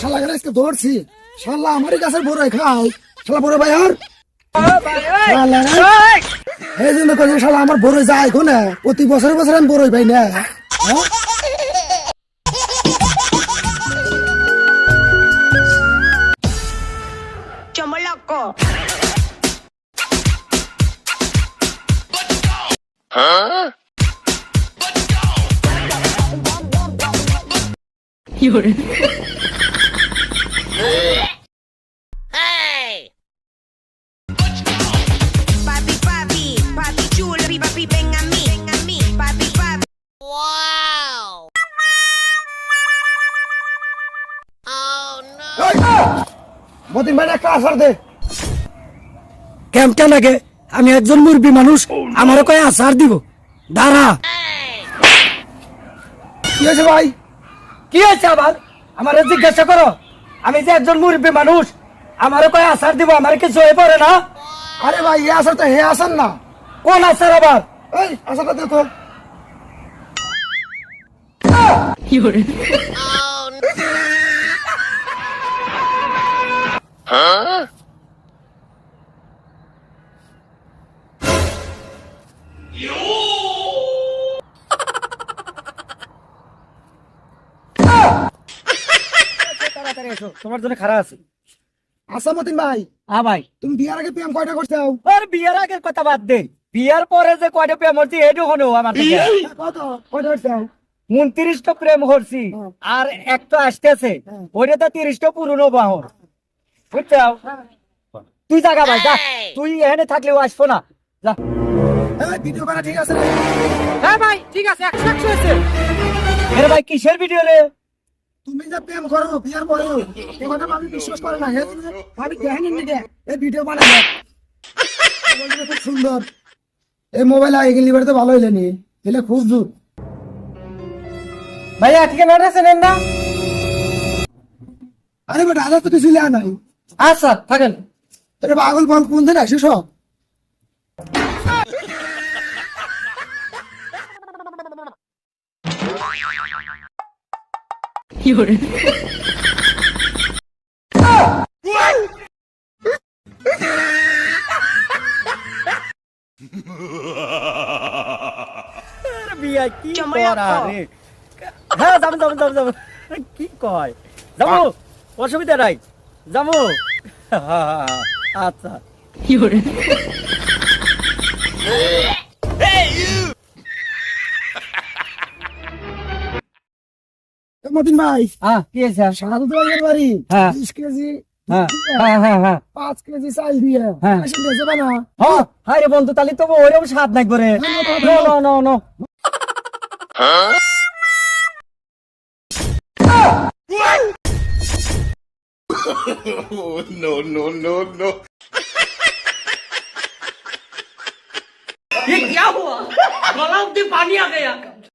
শালা গেলে আজকে দৌড়ছি শালা আমারই ভাই প্রতি বছরে বছরে আমি বড়ই পাই না। হ্যাঁ? Huh? 有人。मतिन मैंने क्या असर दे कैमटन आगे আমি একজন মুরবি মানুষ আমারও কয় আসার দিব। দাঁড়া। কি হয়েছে ভাই? কি হয়েছে আবার? আমার জিজ্ঞাসা করো। আমি যে একজন মুরব্বী মানুষ আমারও কয় আসার দিব আমার কিছু হয়ে পড়ে না? আরে ভাই এ আসার তো হে আসার না। কোন আসার আবার? এই আসারটা দে তো তাড়াতাড়ি এসো তোমার জন্য খারাপ আছে। মতিন ভাই হ্যাঁ ভাই। তুমি বিয়ার আগে প্রেম কয়টা করতে আর বিয়ের আগের কথা বাদ দে। বিয়ার পরে যে কয়টা প্রেম হচ্ছি এইটু হলো আমার কত? কয়টা করতে চাও? উনত্রিশটা প্রেম করছি। হ্যাঁ। আর একটা আসতেছে। হ্যাঁ। ওইটা তো তিরিশটা পুরনো বুঝছ? তুই জাগা ভাই যা। তুই এখানে থাকলেও আসব না। যা। ভিডিও করা ঠিক আছে? হ্যাঁ ভাই ঠিক আছে একশো একশো আছে ভাই কিসের ভিডিও রে? তুমি যে প্রেম করো বিয়ার পরে এই কথা আমি বিশ্বাস করে না। হে তুমি আমি দেখেনি নিকে এই ভিডিও বানাবো খুব সুন্দর। এই মোবাইল আগে গেলি বাড়িতে ভালো হইলে নি। এলে খুব জোর ভাই আজকে নোটিস নেন না? আরে বেটা আদার তো কিছু লেয়া নাই। আচ্ছা থাকেন। এটা পাগল বল কোন দিন আসিস? সব বিয়া কি। করা রে হ্যাঁ যাব যাব যাব যাব। কি কয়? যাব অসুবিধা নাই। যাব। আচ্ছা। মতিন ভাই হ্যাঁ কি আছে সাধু তোমাদের বাড়ি হ্যাঁ। বিশ কেজি হ্যাঁ হ্যাঁ হ্যাঁ হ্যাঁ পাঁচ কেজি চাল দিয়ে হ্যাঁ। আসলে যাবে না হ্যাঁ হাই রে বন্ধু তাহলে তো ওইরকম স্বাদ নাই করে নো নো নো নো ये क्या हुआ गला में पानी आ गया